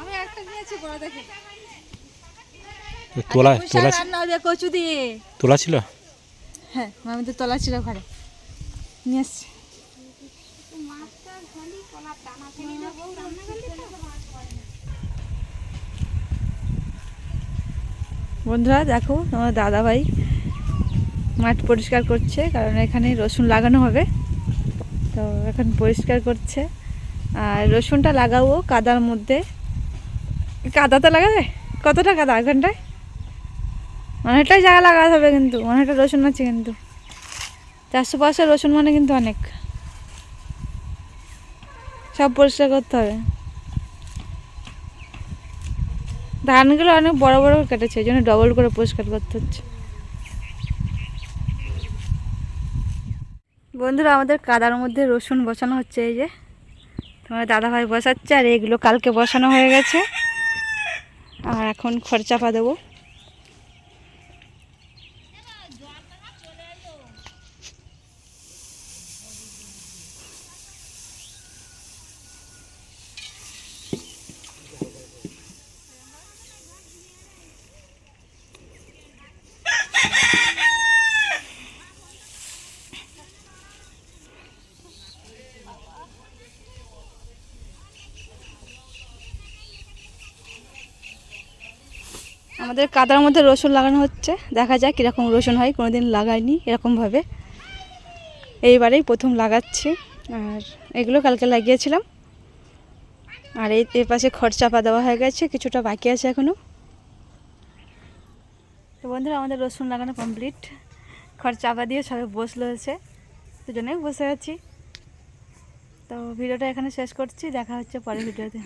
আমি একটা নিয়েছি বড় দেখে। তোলা তোলা রান্না হবে কচু দিয়ে। তোলা ছিল? হ্যাঁ তো তোলা ছিল ঘরে। নিয়ে এসছি। বন্ধুরা দেখো তোমার দাদা ভাই মাঠ পরিষ্কার করছে কারণ এখানে রসুন লাগানো হবে। তো এখন পরিষ্কার করছে। আর রসুনটা লাগাবো কাদার মধ্যে। কাদাতে লাগাবে? কতটা কাদা? এখানটায় অনেকটাই জায়গা লাগাতে হবে কিন্তু, অনেকটা রসুন আছে কিন্তু। চারশো পাঁচশো রসুন মানে কিন্তু অনেক। সব পরিষ্কার করতে হবে। ধানগুলো অনেক বড় বড় করে কেটেছে, এই জন্য ডবল করে পরিষ্কার করতে হচ্ছে। বন্ধুরা, আমাদের কাদার মধ্যে রসুন বসানো হচ্ছে এই যে। তোমার দাদাভাই বসাচ্ছে আর এগুলো কালকে বসানো হয়ে গেছে। আর এখন খরচাপা দেবো। আমাদের কাদার মধ্যে রসুন লাগানো হচ্ছে। দেখা যাক কীরকম রসুন হয়, কোনোদিন লাগাইনি এরকমভাবে। এইবারেই প্রথম লাগাচ্ছি। আর এগুলো কালকে লাগিয়েছিলাম। আর এই এর পাশে খরচাপা দেওয়া হয়ে গেছে, কিছুটা বাকি আছে এখনও তো বন্ধুরা, আমাদের রসুন লাগানো কমপ্লিট। খরচাপা দিয়ে সবাই বসল হয়েছে। দুজনেই বসে আছি। তো ভিডিওটা এখানে শেষ করছি। দেখা হচ্ছে পরের ভিডিওতে।